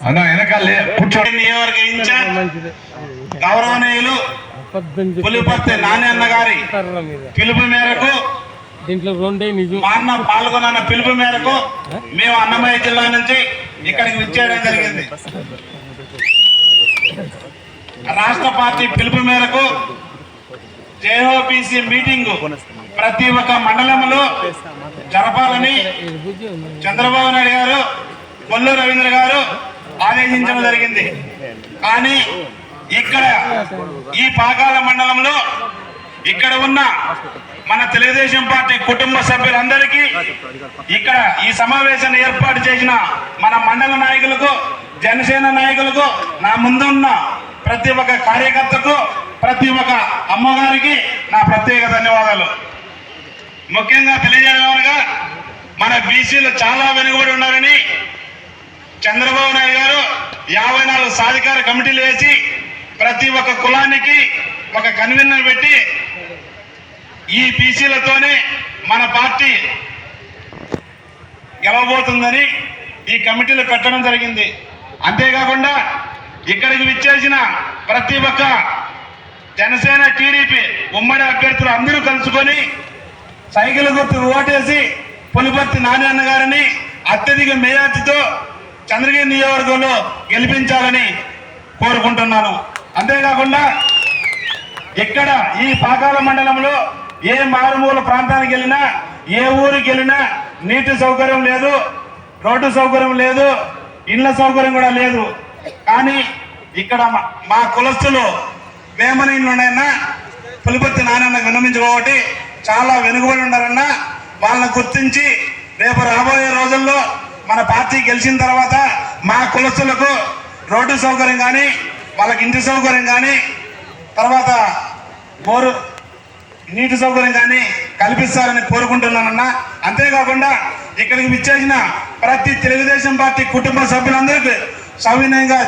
అన్న వెనకాలే ఇన్ఛార్జ్ గౌరవనీయులు పులిపర్తి నాణ్యన్న గారి పిలుపు మేరకు దీంట్లో రెండే నిజం మా అన్న పాల్గొన్న పిలుపు మేరకు మేము అన్నమయ్య జిల్లా నుంచి ఇక్కడికి విచ్చేయడం జరిగింది. రాష్ట్ర పార్టీ పిలుపు మేరకు జేఓపిసి మీటింగ్ ప్రతి ఒక్క మండలంలో జరపాలని చంద్రబాబు నాయుడు గారు కొల్లు రవీంద్ర గారు ఆదేశించడం జరిగింది. కానీ ఇక్కడ ఈ పాకాల మండలంలో ఇక్కడ ఉన్న మన తెలుగుదేశం పార్టీ కుటుంబ సభ్యులందరికీ ఇక్కడ ఈ సమావేశాన్ని ఏర్పాటు చేసిన మన మండల నాయకులకు జనసేన నాయకులకు నా ముందున్న ప్రతి ఒక్క కార్యకర్తకు ప్రతి ఒక్క అమ్మగారికి నా ప్రత్యేక ధన్యవాదాలు. ముఖ్యంగా తెలియజేయగా మన బీసీలు చాలా వెనుకబడి ఉన్నారని చంద్రబాబు నాయుడు గారు యాభై నాలుగు సాధికార కమిటీలు వేసి ప్రతి ఒక్క కులానికి ఒక కన్వీనర్ పెట్టి ఈ బీసీలతోనే మన పార్టీ గెలవబోతుందని ఈ కమిటీలు పెట్టడం జరిగింది. అంతేకాకుండా ఇక్కడికి విచ్చేసిన ప్రతి ఒక్క జనసేన టీడీపీ ఉమ్మడి అభ్యర్థులు అందరూ కలుసుకొని సైకిల్ గుర్తు ఓటేసి పులిపర్తి నారాయణ గారిని అత్యధిక మేయాతితో చంద్రగిరి నియోజకవర్గంలో గెలిపించాలని కోరుకుంటున్నాను. అంతేకాకుండా ఇక్కడ ఈ పాకాల మండలంలో ఏ మారుమూల ప్రాంతానికి వెళ్ళినా ఏ ఊరికి వెళ్ళినా నీటి సౌకర్యం లేదు రోడ్డు సౌకర్యం లేదు ఇళ్ళ సౌకర్యం కూడా లేదు. కానీ ఇక్కడ మా- మా కులస్తులు వేమనీళ్ళు పులిపత్తి నారాయణ విన్నమించుకోబట్టి చాలా వెనుకబడి ఉన్నారన్నా వాళ్ళని గుర్తించి రేపు రాబోయే రోజుల్లో మన పార్టీ గెలిచిన తర్వాత మా కులస్తులకు రోడ్డు సౌకర్యం కానీ వాళ్ళకి ఇంటి సౌకర్యం కానీ తర్వాత బోరు నీటి సౌకర్యం కానీ కల్పిస్తారని కోరుకుంటున్నానన్నా. అంతేకాకుండా ఇక్కడికి విచ్చేసిన ప్రతి తెలుగుదేశం పార్టీ కుటుంబ సభ్యులందరికీ సవినయంగా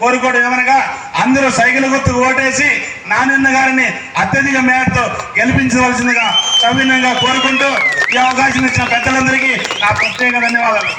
కోరుకోవడం ఏమనగా అందరూ సైకిల్ గుర్తు ఓటేసి నానిన్న గారిని అత్యధిక మేరతో గెలిపించవలసిందిగా సవినయంగా కోరుకుంటూ ఈ అవకాశం ఇచ్చిన పెద్దలందరికీ నా ప్రత్యేక ధన్యవాదాలు.